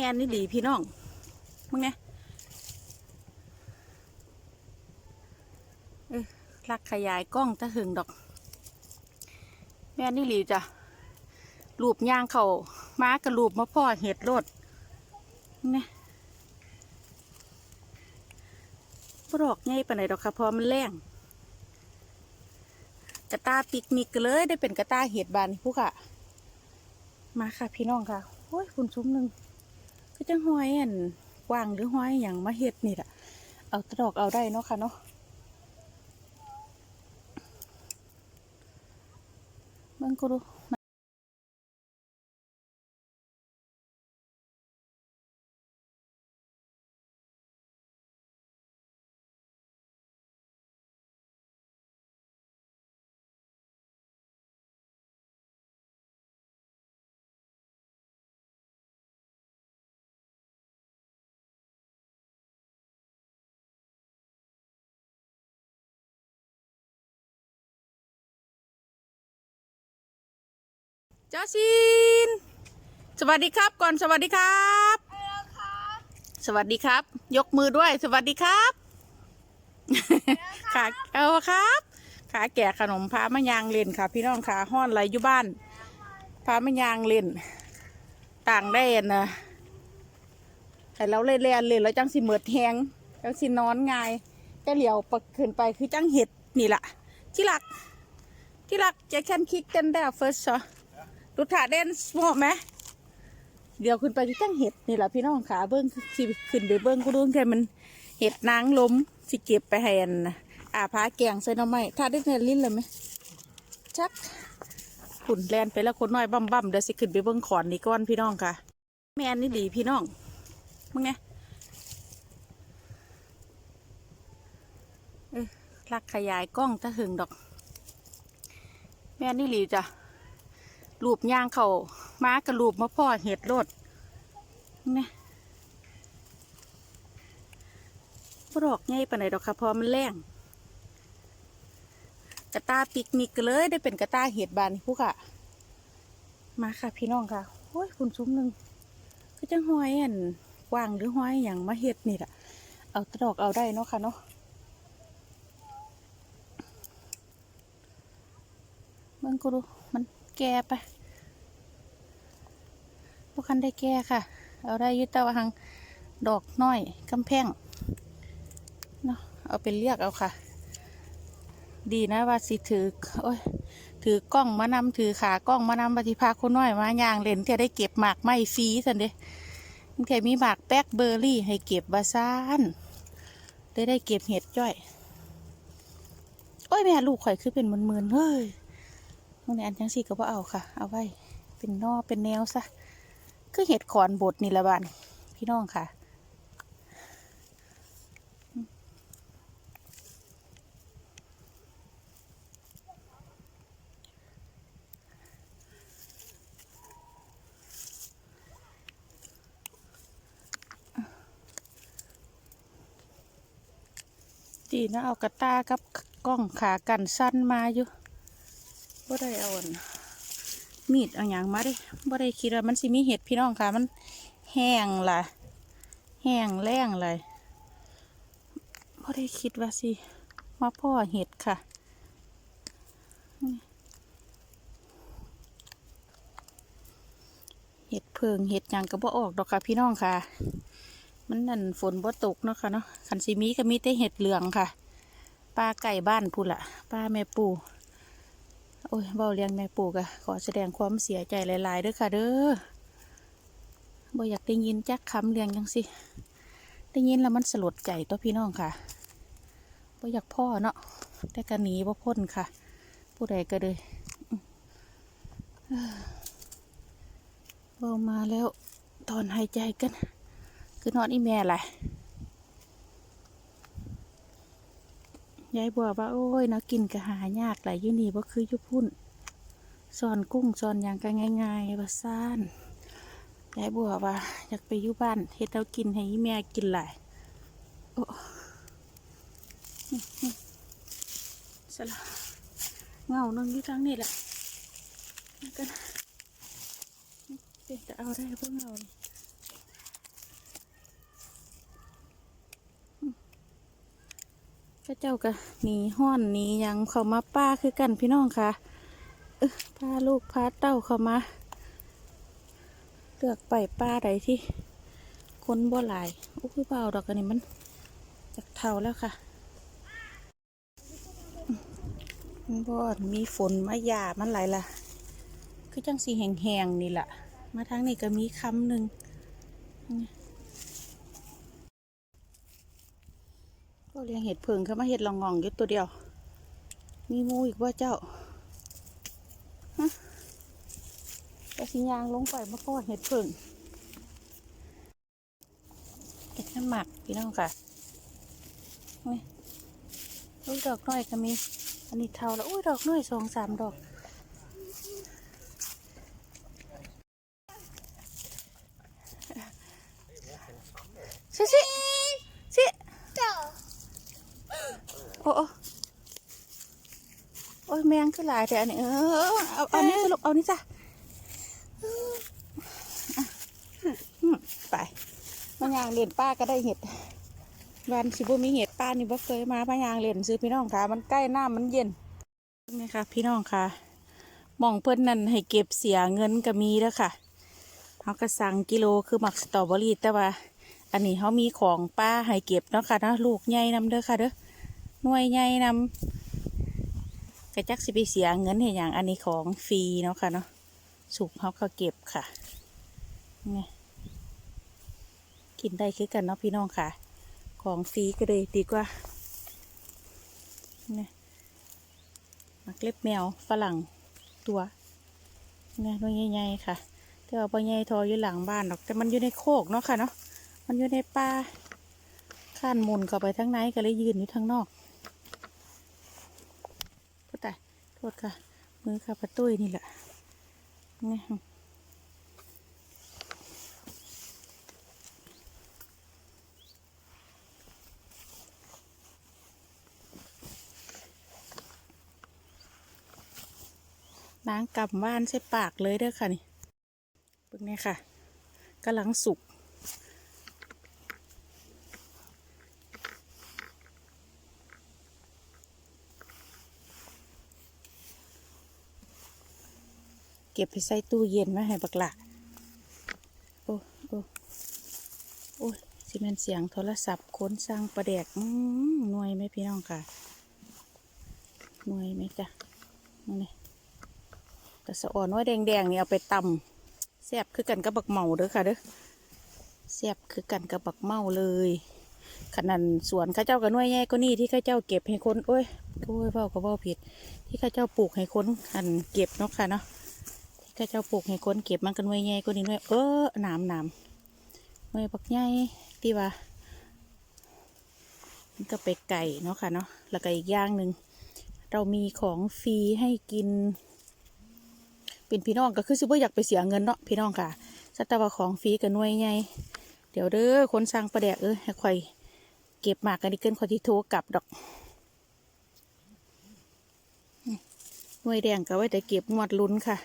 แม่นนี่ดีพี่น้องมึงไงเออรักขยายกล้องตะหึงดอก แม่นี่หลีจ้ะรูปย่างเขาม้ากระรูปมาพ่อเห็ดโลดนี่บรอกไงปานไหนดอกค่ะพอมันแรงกระตาปิกนิกกันเลยได้เป็นกระตาเห็ดบานผู้ค่ะ มาค่ะพี่น้องค่ะโอ้ยคุณซุ้มหนึ่ง ก็จะห้อยอันกวางหรือห้อยอย่างมาเห็ดนี่แหละเอาตะดอกเอาได้เนาะค่ะเนาะบางกูดู จอชิน สวัสดีครับก่อนสวัสดีครับ สวัสดีครับ ยกมือด้วย สวัสดีครับ ขาเอาครับ ขาแก่ขนมพามะยางเล่นค่ะ พี่น้องขาห้อนไรอยู่บ้าน พามะยางเล่น ต่างได้นะแต่เราเล่นเล่นเล่นแล้วจังสิเหมือดแหงจังสินอนง่ายแต่เหลียวปักขึ้นไปคือจังเห็ดนี่แหละที่รัก ที่รักจะแค่นคิกกันได้ first เหรอ ดูถ่าเด่นสมไหมเดี๋ยวขึ้นไปที่ตั้งเห็ดนี่แหละพี่น้องขาเบิ้งสิขึ้นไปเบิ้งกูดูแค่มันเห็ดนางลมสิเก็บไปให้อันน่ะอาพาแกงใส่หน้ำไม้ถ้าได้เนลิ้นเลยไหมชักขุนแลนไปแล้วคนน้อยบั่มบั่มเดี๋ยวสิขึ้นไปเบิ้งขอนนี่ก้อนพี่น้องค่ะ แม่นนี่ดีพี่น้องมึงไงเออรักขยายกล้องตะหึงดอก แม่นนี่หลีจ้ะ รูปย่างเขาม้ากระรูปมาพ่อเห็ดโลดนี่บรอกไงปานไหนดอกค่ะเพอมันแรงกระตาปิกนิกเลยได้เป็นกระตาเห็ดบานผู้ค่ะ มาค่ะพี่น้องค่ะโอ้ยคุณซุ้มหนึ่งก็จะห้อยอันกวางหรือห้อยอย่างมาเห็ดนี่แหละเอาตะดอกเอาได้เนาะค่ะเนาะเบิ่งกูดูมัน แก่ไปพวกคันได้แก่ค่ะ เอาได้ยึดตะวังดอกน้อยกำแพงเนาะเอาเป็นเรียกเอาค่ะ ดีนะว่าสิถือโอ้ยถือกล้องมานำถือขากล้องมานำปฏิภาคนน้อยมาย่างเล่นเที่ได้เก็บหมากไม้ฟรีสันเด้เที่มีหมากแป๊กเบอร์รี่ให้เก็บบาซานได้ได้เก็บเห็ดจ้อย โอ้ยแม่ลูกข่อยคือเป็นมืนๆเฮ้ย มื่อในอันยังสี่ก็บ่เอาค่ะ เอาไว้เป็นนอเป็นแนวซะคือเห็ดขอนบดนี่ละบ้านพี่น้องค่ะดีนะเอากระตากับกล้องขากันสั้นมาอยู่ บ่ได้เอาอันมีดเอาอย่างมาดิบ่ได้คิดว่ามันสิมีเห็ดพี่น้องค่ะ มันแห้งล่ะ แห้งแรงเลยบ่ได้คิดว่าสิมาพ่อเห็ดค่ะ เห็ดเพิงเห็ดยังก็บ่ออกดอกค่ะพี่น้องค่ะ มันนั่นฝนบ่ตกเนาะค่ะเนาะขันสิมีก็มีแต่เห็ดเหลืองค่ะป้าไก่บ้านพูละป้าแม่ปู โอ้ยเบาเลี้ยงแม่ปลูกอะขอแสดงความเสียใจหลายๆเด้อค่ะเด้อบ่อยากได้ยินจักคำเลี้ยงยังสิ ได้ยินแล้วมันสลดใจตัวพี่น้องค่ะบ่อยากพ่อเนาะ แต่ก็หนีบ่พ้นค่ะ ผู้ใดก็เลยเบามาแล้วถอนหายใจกัน คือนอนอีแม่แหละ ยายบัวว่าโอ้ยนะกินกะหายากหลายยี่นี่บ่คือยุพุ่นสอนกุ้งสอนอย่างกันง่ายๆว่าซ่านยายบัวว่า อยากไปยู่บ้านเฮ็ดเอากินให้แม่กินหลายโอ้สละเงาหนึงอยู่ทางนี้แหละนั่นกันเป็นจะเอาได้เพิ่งเงานี่ ก็เจ้าก็หนีห้อนหนียังเข้ามาป้าคือกันพี่น้องค่ะพาลูกพาเต้าเข้ามาเลือกไปป้าใดที่คนบ่หลายโอ้ยเบาดอกอันนี้มันจากเท่าแล้วค่ะบ่มีฝนมาหยามันไหลละคือจังสีแห้งๆนี่แหละมาทางนี้ก็มีคำหนึ่ง ก็เลี้ยงเห็ดเพิงเข้ามาเห็ดลองงองอยู่ตัวเดียว มีมูอีกว่าเจ้าฮะแต่สิยางลงไปมาพ่อเห็ดเพิงเก็บน้ำหมักพี่น้องค่ะนี่อุ้ยดอกน้อยก็มี อันนี้เท่าแล้วอุ้ยดอกน้อยสองสามดอก สิสิสิโอ้โอ้ โอ้ยแมงคือหลายแต่อันนี้เออเอาเอานี้สรุปเอานี้จ้ะไปมายางเล่นป้าก็ได้เห็ดวันสิบุมีเห็ดป้านี่บ่เคยมามายางเล่นซื้อพี่น้องค่ะ มันใกล้หน้ามันเย็นนี่ค่ะ พี่น้องค่ะมองเพิ่นนั่นให้เก็บเสียเงินก็มีแล้วค่ะเขาก็สั่งกิโลคือหมักสตรอเบอรี่แต่ว่า อันนี้เขามีของป้าให้เก็บเนาะค่ะเนาะลูกใหญ่นำเด้อค่ะเด้อหน่วยใหญ่นำ กระจักสิไปเสียเงินเห็นอย่างอันนี้ของฟรีเนาะค่ะเนาะสุกเขาก็เก็บค่ะนี่กินได้คือกันเนาะพี่น้องค่ะ ของฟรีก็เลยดีกว่านี่มักเล็บแมวฝรั่งตัวนี่หน่วใหญ่ๆค่ะแต่ว่าปใหญ่ทออยู่หลังบ้านหรอกแต่มันอยู่ในโคกเนาะค่ะเนาะมันอยู่ในป่าข้านมุนเข้าไปทั้งในก็เลยยืนอยู่ทางนอกแต่ โทษค่ะ มือค่ะประตุ้ยนี่แหละนี่ล้างกำบ้านใส่ปากเลยเด้อค่ะนี่เบิ่งนี่ค่ะกำลังสุก ก็บไปใส่ตู้เย็นไว้ให้บักหละโอ้โอ้โอ้ยสิเป็นเสียงโทรศัพท์ค้นสร้างประแดกอืมหน่วยไหมพี่น้องค่ะหน่วยไหมจ้ะนี่แต่สะอ่อนว่าแดงๆนี่เอาไปตำแซบคือกันกับบักเมาเด้อค่ะเด้อแซบคือกันกับบักเมาเลยขนาดสวนข้าเจ้ากับหน่วยใหญ่ก็นี่ที่ข้าเจ้าเก็บให้คนโอ้ยโอ้ยเบ้าก็เบ้าผิด ที่ข้าเจ้าปลูกให้คนอันเก็บเนาะค่ะเนาะ ที่ข้าเจ้าปลูกให้คนเก็บมันกันไว้ใหญ่ก็นี่ด้วยเออหนามหนามไว้บักใหญ่ที่ว่ามันก็ไปไก่เนาะค่ะเนาะแล้วก็อีกอย่างหนึ่งเรามีของฟรีให้กิน เป็นพี่น้องก็คือซิบ่อร์อยากไปเสียเงินเนาะพี่น้องค่ะสัตว์ว่าของฟรีกับหน่วยใหญ่เดี๋ยวเด้อคนสร้างประแดกเออให้ค่อยเก็บหมากกันดีเกินคอที่โทรกลับดอกหน่วยแดงก็ไว้แต่เก็บงวดลุ้นค่ะ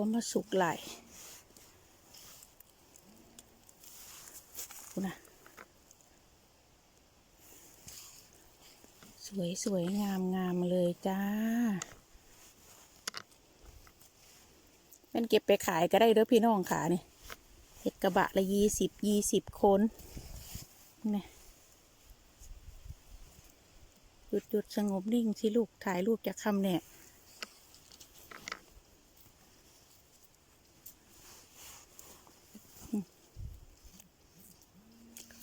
วมาสุกไหลคุณนะสวยสวยงามงามเลยจ้าเป็นเก็บไปขายก็ได้เด้อพี่น้องขานี่เห็ดกระบะละยี่สิบยี่สิบคนนี่หยุดหยุดสงบนิ่งสิลูกถ่ายรูปจากคำเนี่ย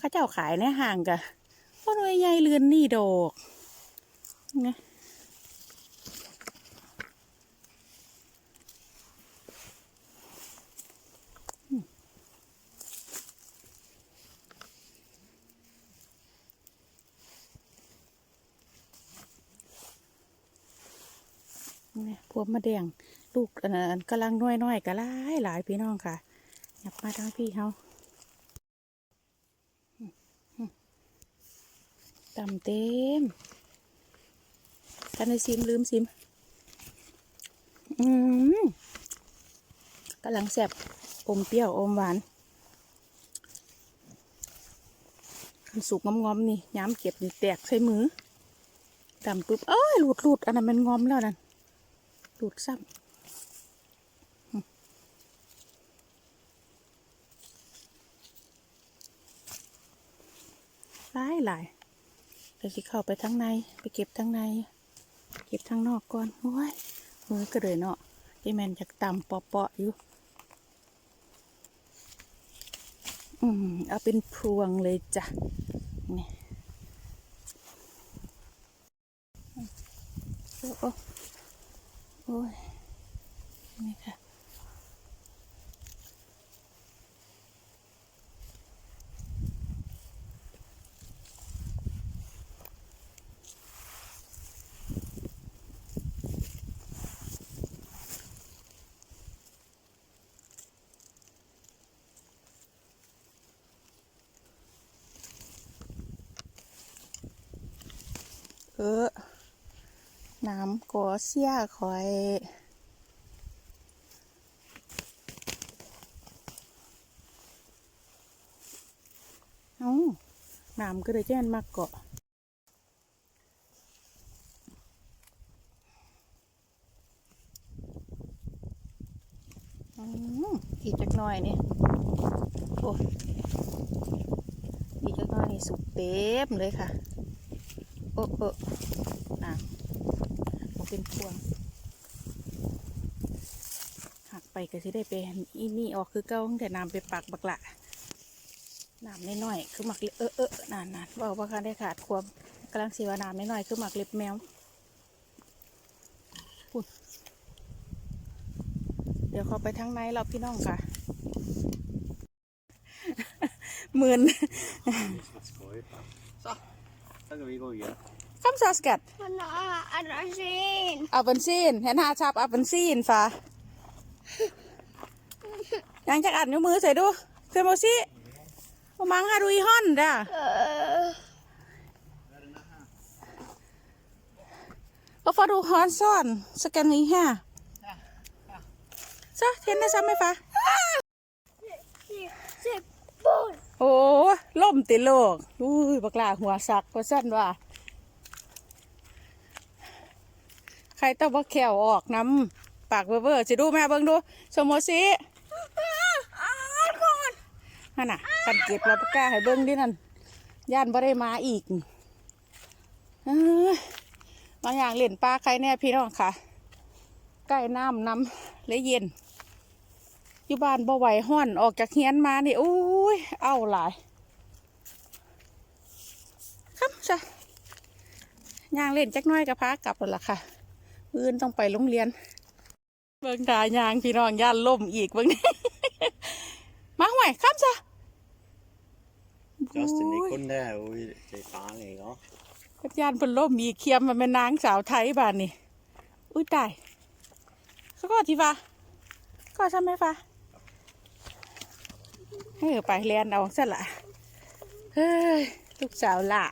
ข้าเจ้าขายในห่างกะว่าหน่วยใหญ่เรือนนี่ดอกนะพวกมะแดง ลูกอันกำลังน้อยน้อยๆก็หลายหลายพี่น้องค่ะยับมาทั้งพี่เขาำเต็มกันในซิมลืมซิม อืมกำลังแซ่บอมเปรี้ยวอมหวานขันสุกงอมๆนี่ย้ำเก็บนี่แตกใส่มือดำปุ๊บเอ้ยหลุดหลุดอันนั้นมันงอมแล้วนั่นหลุดซ้ำหลายหลาย เดี๋ยวสิเข้าไปทั้งในไปเก็บทั้งใน เก็บทั้งนอกก่อนโอ้ยมือก็เลยเนาะที่แมนจากต่ำเปาะๆอยู่อืมเอาเป็นพวงเลยจ้ะนี่โอ้โอ้โอ้ยนี่ค่ะ ออน้ำกัวเสียคอยเอาน้ำก็เลยแจ้นมากเกาะอืมอีกจักหน่อยนี่โอ้อีกจักหน่อยนี่สุกเต็มเลยค่ะ โอ้โอ้อะมันเป็นพวง หักไปก็สิได้ไปอีนี่ออกคือเก้าตั้งแต่น้ำไปปักบักละน้ำน้อยๆคือหมักเล็บเออเออนานนานบอกว่าคันได้ขาดความกำลังสีวาน้ำน้อยๆคือหมักเล็บแมวเดี๋ยวเขาไปทั้งในเราพี่น้องค่ะหมื่น คำซาสกัดมันอะอะไรสินอัลเปนซีนเห็นหาชับอัลเปนซีนฟ้ายังจะอัดนิ้วมือใส่ดูเซโมซิประมังฮารุยฮอนจ้ะเออก็ฟาดูฮอนซ่อนสแกนนี้ฮะซะเทนได้ซ้ำไหมฟ้าสิบสิบปุ่น โอ้ล่มติโลกอุ้ยบักลาหัวสักว่าสั้นว่า ใครต้องว่าแขวออกน้ำปากเบ้อๆสิดูแม่เบิ่งดูสมโมซินั่นน่ะคันเก็บเราปากกล้าให้เบิ่งดินั่นย่านบ่ได้มาอีกอ้ยบางอย่างเล่นปลาใครแน่พี่น้องค่ะ ใกล้น้ำน้ำและเย็น อยู่บ้านบ่ไหวห้อนออกจากเฮียนมานี่อุ้ยเอาหลายครับซะย่างเล่นจักหน้อยกับพากลับแล้วล่ะค่ะอื่นต้องไปโรงเรียน เบิ่งตายางพี่น้องย่านล่มอีกเบิ่งนี่มาห่วยครับซะ Justin, Ui. det er kun derude, det er farligt, ikke? også? กับย่านเพิ่นล่มอีกเคียมมันเป็นนางสาวไทยบ้านนี่อุ้ยตายเขาก็ทีฟ้าก็ใช่ไหมฟ้าให้ เอาไปเรียนเอาซะละเฮ้ยลูกสาวละ